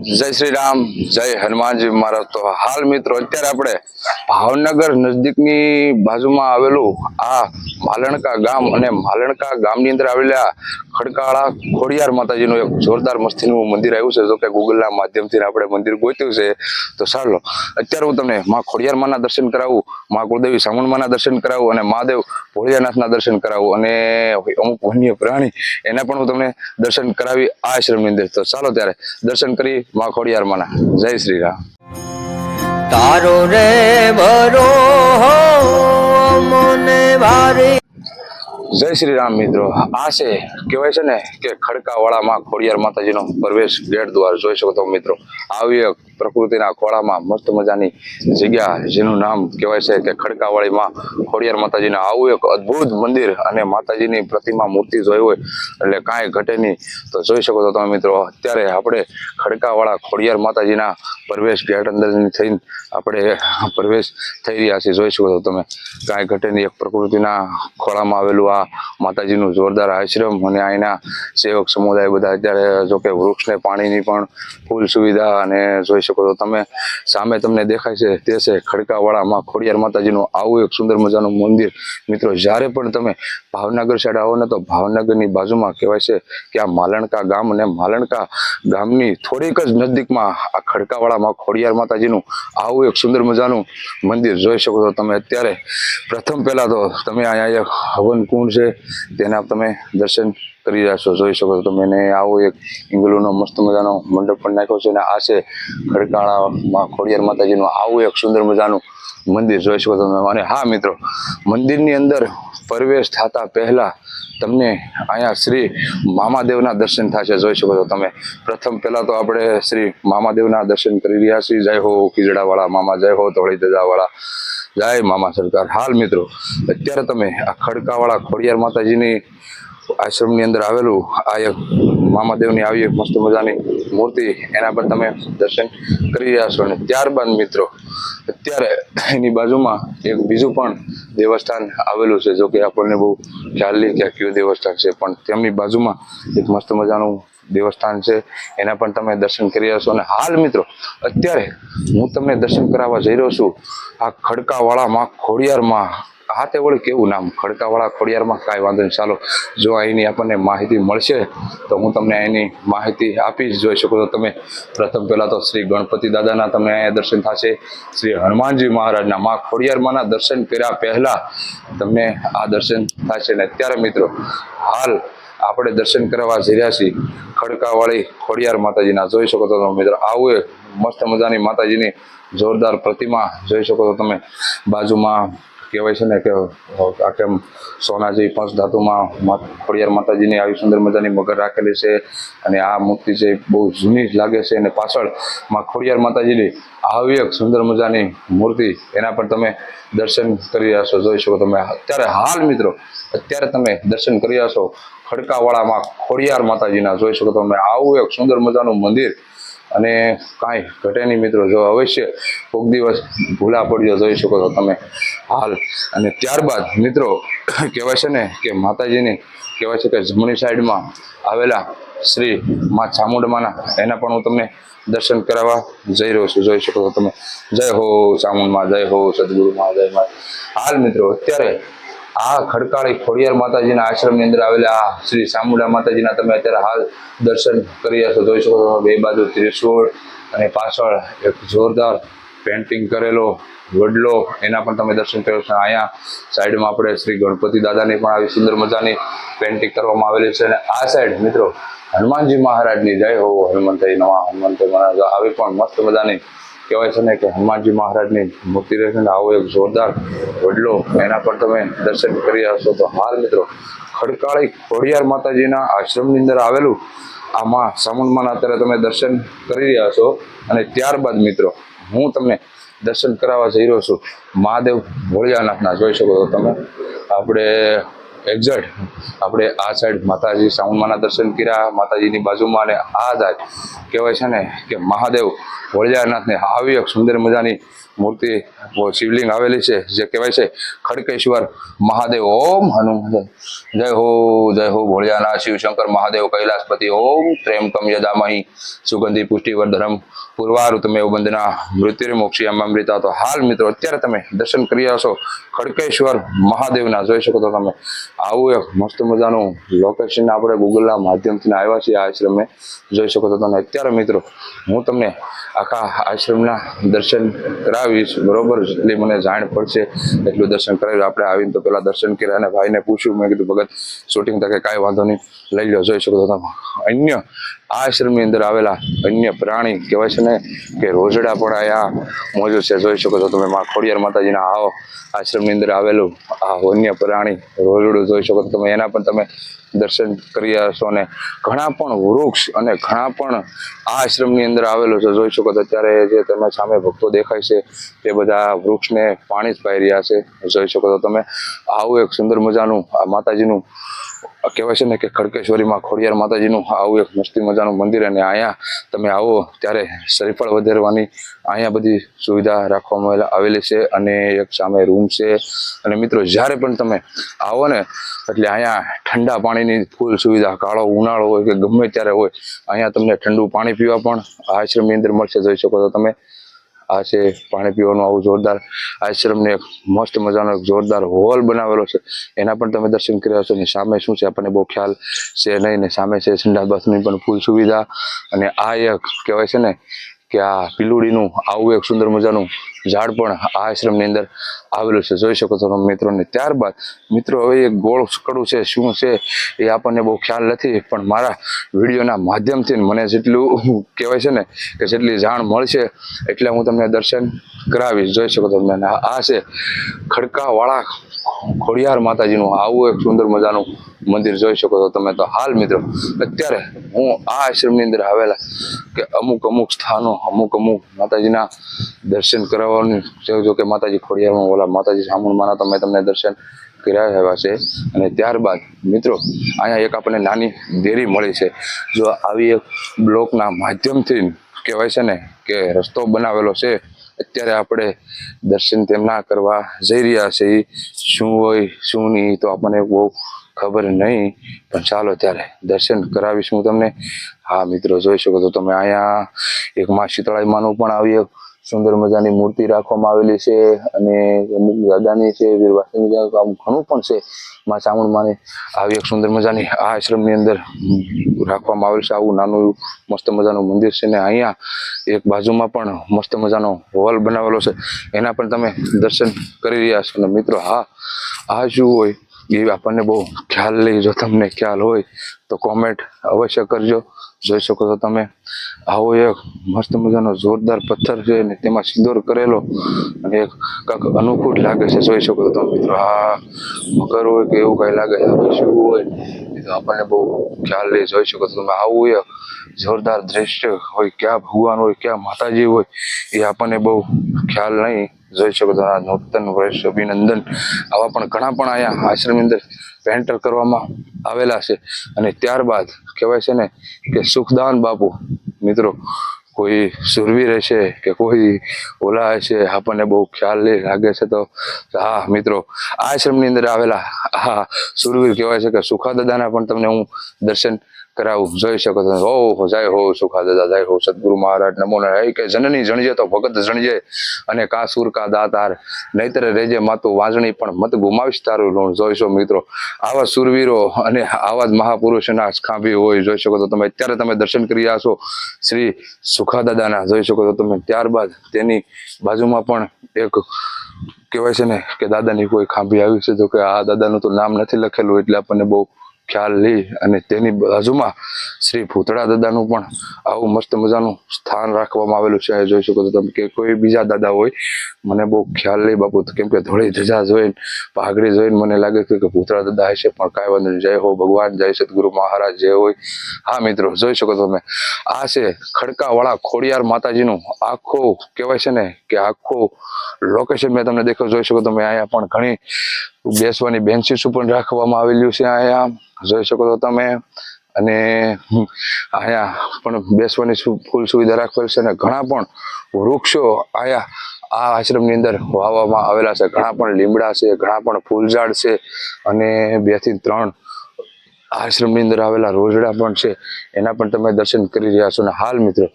જય શ્રી રામ જય હનુમાનજી મહારાજ. તો હાલ મિત્રો, અત્યારે આપણે ભાવનગર નજદીકની બાજુમાં આવેલું આ માલણકા ગામ અને માલણકા ગામની અંદર આવેલા ખડકાળા ખોડિયાર માતાજીનું એક જોરદાર મસ્તીનું મંદિર આવ્યું છે. જો કે ગૂગલના માધ્યમથી આપણે મંદિર ગોત્યું છે. તો ચાલો, અત્યારે હું તમને માં ખોડિયાર માના દર્શન કરાવું, માં કુળદેવી સામુંડમાના દર્શન કરાવું અને મહાદેવ ભોળિયાનાથના દર્શન કરાવું અને અમુક વન્ય પ્રાણી એના પણ હું તમને દર્શન કરાવી આ આશ્રમની અંદર. તો ચાલો ત્યારે દર્શન કરી માં ખોડિયાર માના જય શ્રી રામ તારો રે બરો મને ભારી જય શ્રી રામ મિત્રો. આ છે, કહેવાય છે ને કે ખડકાવાળામાં ખોડિયાર માતાજીનો પ્રવેશ ગેટ દ્વાર જોઈ શકો તો મિત્રો આવી એક પ્રકૃતિના ખોળામાં મસ્ત મજાની જગ્યા જેનું નામ કહેવાય છે કે ખડકાવાળીમાં ખોડિયાર માતાજીના. આવું એક અદ્ભુત મંદિર અને માતાજીની પ્રતિમા મૂર્તિ જોઈ હોય, એટલે કાંઈ ઘટે નહીં. તો જોઈ શકો તો તમે મિત્રો, અત્યારે આપણે ખડકાવાળા ખોડિયાર માતાજીના પ્રવેશ ગેટ અંદર થઈને આપણે પ્રવેશ થઈ રહ્યા છીએ. જોઈ શકો તો તમે, કાંઈ ઘટે નહીં. એક પ્રકૃતિના ખોળામાં આવેલું આ માતાજીનું જોરદાર આશ્રમ અને અહીંના સેવક સમુદાય બધા અત્યારે જોકે વૃક્ષને પાણીની પણ ફૂલ સુવિધા અને જોઈ શકો છો. તમે સામે તમને દેખાય છે તે છે ખડકાવાળામાં ખોડિયાર માતાજીનું આવું એક સુંદર મજાનું મંદિર. મિત્રો, જ્યારે પણ તમે ભાવનગર સાઈડ આવો ને તો ભાવનગરની બાજુમાં કહેવાય છે કે આ માલણકા ગામ અને માલણકા ગામની થોડીક જ નજદીકમાં આ ખડકાવાળામાં ખોડિયાર માતાજીનું આવું એક સુંદર મજાનું મંદિર જોઈ શકો છો તમે. અત્યારે પ્રથમ પહેલા તો તમે અહીંયા હવન કુંડ છે, તેના તમે દર્શન કરી રહ્યા છો, જોઈ શકો છો તમે. આવો એક ઇંગલુનો મસ્ત મજાનો મંડપ પણ નાખ્યો છે. અને આ છે ખડકાળામાં ખોડિયાર માતાજીનું આવું એક સુંદર મજાનું મંદિર, જોઈ શકો તમે. અને હા મિત્રો, મંદિરની અંદર પ્રવેશ થતા પહેલા તમને અહીંયા શ્રી મામાદેવના દર્શન થશે જોઈ શકો છો તમે. પ્રથમ પહેલાં તો આપણે શ્રી મામાદેવના દર્શન કરી રહ્યા છીએ. જય હો કીજડાવાળા મામા જય હો ધોળી ધજાવાળા. જય મામા સરકાર. હાલ મિત્રો, અત્યારે તમે આ ખડકાવાળા ખોડિયાર માતાજીની આશ્રમની અંદર આવેલું આ એક મામાદેવની આવી એક મસ્ત મજાની મૂર્તિ, એના પર તમે દર્શન કરી રહ્યા છો. અને ત્યારબાદ મિત્રો, અત્યારે એની બાજુમાં એક બીજું પણ દેવસ્થાન આવેલું છે જો કે આપણને બહુ ખ્યાલ નહીં કે કયું દેવસ્થાન છે, પણ તેમની બાજુમાં એક મસ્ત મજાનું દેવસ્થાન છે. એના પણ તમે દર્શન કરી રહ્યા છો. અને હાલ મિત્રો, અત્યારે હું તમને દર્શન કરાવવા જઈ રહ્યો છું આ ખડકાવાળામાં, ખોડિયારમાં હા તે વળી કેવું નામ? ખડકાવાળા ખોડિયારમાં કાંઈ વાંધો નહીં. ચાલો, જો અહીંની આપણને માહિતી મળશે, તો હું તમને અહીંની માહિતી આપીશ, જોઈ શકો છો તમે. પ્રથમ પહેલાં તો શ્રી ગણપતિ દાદાના તમને અહીંયા દર્શન થશે. શ્રી હનુમાનજી મહારાજના મા ખોડિયારમાંના દર્શન કર્યા પહેલાં તમને આ દર્શન થશે. ને અત્યારે મિત્રો, હાલ આપણે દર્શન કરવા જઈ રહ્યા છીએ ખડકાવાળી ખોડિયાર માતાજીના. જોઈ શકો છો તમે મિત્રો, આવું મસ્ત મજાની માતાજીની જોરદાર પ્રતિમા જોઈ શકો છો તમે. બાજુમાં કહેવાય છે ને કે આ કેમ સોનાજી પંચ ધાતુમાં ખોડિયાર માતાજીની આવી સુંદર મજાની મગર રાખેલી છે અને આ મૂર્તિ છે બહુ જૂની લાગે છે અને પાછળમાં ખોડિયાર માતાજીની આવી એક સુંદર મજાની મૂર્તિ, એના પર તમે દર્શન કરી રહ્યા છો, જોઈ શકો તમે. અત્યારે હાલ મિત્રો, અત્યારે તમે દર્શન કરી રહ્યા છો ખડકાવાળામાં ખોડિયાર માતાજીના, જોઈ શકો તમે. આવું એક સુંદર મજાનું મંદિર અને કાંઈ ઘટે નહીં મિત્રો. જો અવશ્ય કોઈક દિવસ ભૂલા પડ્યો જોઈ શકો છો તમે હાલ. અને ત્યારબાદ મિત્રો, કહેવાય છે ને કે માતાજીની, કહેવાય છે કે જમણી સાઈડમાં આવેલા શ્રી મા ચામુંડમાના, એના પણ હું તમને દર્શન કરાવવા જઈ રહ્યો છું. જોઈ શકો છો તમે. જય હો ચામુંડમાં, જય હો સદગુરુમાં જય મા હાલ મિત્રો, અત્યારે આ ખડકાળી ખોડિયાર માતાજીના આશ્રમની અંદર આવેલા આ શ્રી ચામુંડા માતાજીના તમે અત્યારે હાલ દર્શન કરી રહ્યા છો, જોઈ શકો બે બાજુ ત્રિશુળ અને પાછળ એક જોરદાર પેન્ટિંગ કરેલો વડલો, એના પણ તમે દર્શન કર્યો છો. અહીંયા સાઈડમાં આપણે શ્રી ગણપતિ દાદાની પણ આવી સુંદર મજાની પેન્ટિંગ કરવામાં આવેલી છે. અને આ સાઈડ મિત્રો હનુમાનજી મહારાજની જય હો, હનુમંત નવા હનુમંત મહારાજ. આવી પણ મસ્ત મજાની કહેવાય છે ને કે હનુમાનજી મહારાજની મૂર્તિ રહેશે ને, આવો એક જોરદાર વડલો એના પર તમે દર્શન કરી છો તો હાલ મિત્રો ખડકાળી ખોડિયાર માતાજીના આશ્રમની અંદર આવેલું આ માં ચામુંડમાના અત્યારે તમે દર્શન કરી રહ્યા છો. અને ત્યારબાદ મિત્રો હું તમને દર્શન કરાવવા જઈ રહ્યો છું. મહાદેવ ભોળિયાનાથના, જોઈ શકો છો તમે. આપણે એક્ઝેક્ટ. આપણે આ સાઈડ માતાજી સાઉન્ડમાના દર્શન કર્યા, માતાજીની બાજુમાં અને આ સાઈડ કહેવાય છે ને કે મહાદેવ વળિયાનાથને આવી એક સુંદર મજાની મૂર્તિ શિવલિંગ આવેલી છે, જે કહેવાય છે ખડકેશ્વર મહાદેવ. ઓમ હનુમાન. જય હો જય હો ભોળિયાનાથ શિવશંકર મહાદેવ કૈલાસપતિ. ઓમ ત્રેમકમ યદામહી સુગંધી પુષ્ટિવર્ધનમ પૂર્વારુતમેવ બંદના મૃત્યુરે મોક્ષિયામૃતા તો હાલ મિત્રો, અત્યારે તમે દર્શન કરી આવશો ખડકેશ્વર મહાદેવના. જોઈ શકો તો તમે. આવું એક મસ્ત મજાનું લોકેશન આપણે ગૂગલના માધ્યમથી આવ્યા છીએ આ આશ્રમે. જોઈ શકો તો તમે. અત્યારે મિત્રો, હું તમને આખા આશ્રમના દર્શન કરાવીશ. બરોબર? જેટલી મને જાણ પડશે એટલું દર્શન કરાવ્યું. આપણે આવીને તો પેલા દર્શન કર્યા અને ભાઈને પૂછ્યું. મેં કીધું, ભગત શૂટિંગ તકે કાંઈ વાંધો નહીં. લઈ લો જોઈ શકો તમે. અન્ય આ આશ્રમની અંદર આવેલા અન્ય પ્રાણી કહેવાય છે ને કે રોજડા પણ અહીંયા મોજૂદ છે. જોઈ શકો છો તમે મા ખોડિયાર માતાજીના આવો આશ્રમની અંદર આવેલું આ વન્ય પ્રાણી રોજડું જોઈ શકો છો. તમે એના પણ તમે દર્શન કરી હશો અને ઘણા પણ વૃક્ષ અને ઘણા પણ આ આશ્રમની અંદર આવેલું છે. જોઈ શકો તો અત્યારે જે તમે સામે ભક્તો દેખાય છે તે બધા વૃક્ષને પાણી જ પાઈ રહ્યા છે. જોઈ શકો તો તમે. આવું એક સુંદર મજાનું આ માતાજીનું કહેવાય છે ને કે ખડકેશ્વરીમાં ખોડિયાર માતાજીનું આવું એક મસ્તી મજાનું મંદિર અને અહીંયા તમે આવો ત્યારે શ્રીફળ વધારવાની અહીંયા બધી સુવિધા રાખવામાં આવેલી છે અને એક સામે રૂમ છે. અને મિત્રો, જ્યારે પણ તમે આવો ને, એટલે અહીંયા ઠંડા પાણીની ફૂલ સુવિધા, કાળો ઉનાળો હોય કે ગમે ત્યારે હોય, અહીંયા તમને ઠંડુ પાણી પીવા પણ આશ્રમની અંદર મળશે. જોઈ શકો તો તમે. આ છે, પાણી પીવાનું આવું જોરદાર આશ્રમને મસ્ત મજાનો એક જોરદાર હોલ બનાવેલો છે. એના પણ તમે દર્શન કર્યા છો ને સામે શું છે આપણને બહુ ખ્યાલ છે નહીં ને સામે છે સંડા બસની પણ ફૂલ સુવિધા અને આ એક કહેવાય છે ને કે આ પીલુડીનું, આવું એક સુંદર મજાનું ઝાડ પણ આ આશ્રમની અંદર આવેલું છે. જોઈ શકો છો મિત્રોને. ત્યારબાદ મિત્રો, હવે એક ગોળ કડું છે. શું છે એ આપણને બહુ ખ્યાલ નથી, પણ મારા વિડીયોના માધ્યમથી મને જેટલું કહેવાય છે ને કે જેટલી જાણ મળશે એટલે હું તમને દર્શન કરાવીશ. જોઈ શકો છો તમે. આ આ છે ખડકાવાળા ખોડિયાર માતાજીનું, આવું એક સુંદર મજાનું મંદિર જોઈ શકો છો તમે તો હાલ મિત્રો. અત્યારે હું આ આશ્રમની અંદર આવેલા કે અમુક અમુક સ્થાનો, અમુક અમુક માતાજીના દર્શન કરાવવાનું જો કે માતાજી ખોડિયામાં ઓલા માતાજી સામુણમાં તમે તમને દર્શન કર્યા એવા છે. અને ત્યારબાદ મિત્રો, અહીંયા એક આપણને નાની દેરી મળી છે. જો આવી એક બ્લોકના માધ્યમથી કહેવાય છે ને કે રસ્તો બનાવેલો છે. અત્યારે આપણે દર્શન તેમના કરવા જઈ રહ્યા છીએ. શું હોય, શું નહીં, તો આપણને બહુ ખબર નહીં, પણ ચાલો ત્યારે દર્શન કરાવીશ હું તમને. હા, મિત્રો, જોઈ શકો તો તમે અહીંયા એક માં શીતળાઈ માનું પણ આવી એક સુંદર મજાની મૂર્તિ રાખવામાં આવેલી છે અને અમુક દાદાની છે વીરવાસની ઘણું પણ છે. માં ચામુંડ માની આવી એક સુંદર મજાની આ આશ્રમની અંદર રાખવામાં આવેલ છે. આવું નાનું મસ્ત મજાનું મંદિર છે ને અહીંયા એક બાજુમાં પણ મસ્ત મજાનો હોલ બનાવેલો છે. એના પણ તમે દર્શન કરી રહ્યા છો અને મિત્રો. હા, આ શું હોય? એ આપણને બહુ ખ્યાલ લઈ જો તમને ખ્યાલ હોય તો કોમેન્ટ અવશ્ય કરજો. જોઈ શકો છો તમે, આવો એક મસ્ત મજાનો જોરદાર પથ્થર છે ને તેમાં સિંદૂર કરેલો. અને એક કાંક અનુકૂળ લાગે છે, જોઈ શકો છો તમે મિત્રો. આ મગર હોય કે એવું કઈ લાગે છે શું હોય? તો આપણને બહુ ખ્યાલ લઈ જોઈ શકો છો તમે, આવું એ જોરદાર દ્રશ્ય હોય, ક્યાં ભગવાન હોય, ક્યાં માતાજી હોય, એ આપણને બહુ ખ્યાલ નહીં. જોઈ શકો તો આ નૂતન વર્ષ અભિનંદન. આવા પણ ઘણા પણ અહીંયા આશ્રમની અંદર પેન્ટર કરવામાં આવેલા છે. અને ત્યારબાદ કહેવાય છે ને કે સુખદાન બાપુ, મિત્રો કોઈ સુરવીર હશે કે કોઈ ઓલા હશે, આપણને બહુ ખ્યાલ લાગે છે તો, હા, મિત્રો, આશ્રમની અંદર આવેલા, હા, સુરવીર કહેવાય છે કે સુખા દાદાના પણ તમને હું દર્શન કરાવું. જોઈ શકો તમે હો, જય હો સુખા દાદા જય હો, સદગુરુ મહારાજ. નમો કે જનની જણજે તો ભગત જણજે અને કા સુર કા દાતાર નહીતર રેજે માતું વાંજણી પણ મત ગુમાવીશ તારું ઋણ. જોઈશો મિત્રો, આવા સુરવીરો અને આવા જ મહાપુરુષના ખાંભી હોય. જોઈ શકો તો તમે, અત્યારે તમે દર્શન કરી રહ્યા છો શ્રી સુખા દાદાના જોઈ શકો તો તમે, ત્યારબાદ તેની બાજુમાં પણ એક કહેવાય છે ને, કે દાદાની કોઈ ખાંભી આવી છે. તો કે આ દાદાનું તો નામ નથી લખેલું, એટલે આપણને બહુ ખ્યાલ લઈ અને તેની બાજુમાં શ્રી ભૂતળા દાદાનું પણ આવું મસ્ત મજાનું સ્થાન રાખવામાં આવેલું છે. જોઈ શકો છો તમે કે કોઈ બીજા દાદા હોય, મને બહુ ખ્યાલ નહીં બાપુ કેમ કે ધોળી ધજા જોઈને પાઘડી જોઈને મને લાગે છે કે ભૂતળા દાદા હશે, પણ કાંઈ વાંધો નહીં. જય હો ભગવાન, જય સદગુરુ મહારાજ જે હોય. હા મિત્રો, જોઈ શકો તમે, આ છે ખડકાવાળા ખોડિયાર માતાજીનું આખો કહેવાય છે ને કે આખો લોકેશન મેં તમને દેખો જોઈ શકો તમે, અહીંયા પણ ઘણી બેસવાની બેન્ચીસ પણ રાખવામાં આવેલું છે. અહીંયા જોઈ શકો છો તમે. અને આયા પણ બેસવાની ફૂલ સુવિધા રાખેલ છે અને ઘણા પણ વૃક્ષો અહીંયા આ આશ્રમની અંદર વાવવામાં આવેલા છે. ઘણા પણ લીમડા છે, ઘણા પણ ફૂલઝાડ છે અને બેથી ત્રણ આશ્રમની અંદર આવેલા રોજડા પણ છે. એના પણ તમે દર્શન કરી રહ્યા છો. અને હાલ મિત્રો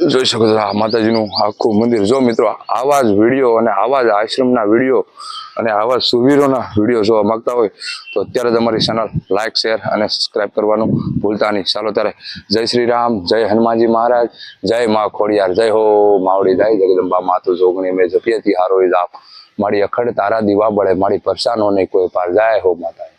જોઈ શકો છો આ માતાજીનું આખું મંદિર. જો મિત્રો, આવા જ વીડિયો અને આવા જ આશ્રમના વીડિયો અને આવા સુવીરોના વીડિયો જોવા માંગતા હોય, તો અત્યારે જ અમારી ચેનલ લાઇક શેર અને સબસ્ક્રાઇબ કરવાનું ભૂલતા નહીં. ચાલો ત્યારે જય શ્રી રામ, જય હનુમાનજી મહારાજ, જય મા ખોડિયાર, જય હો માવડી, જય જગદંબા માતુ જોગણી. મેં જપિયતી હારો જાપ. મારી અખડ તારા દીવા બળે, મારી પરસાનો નહીં કોઈ પાર જય હો માતા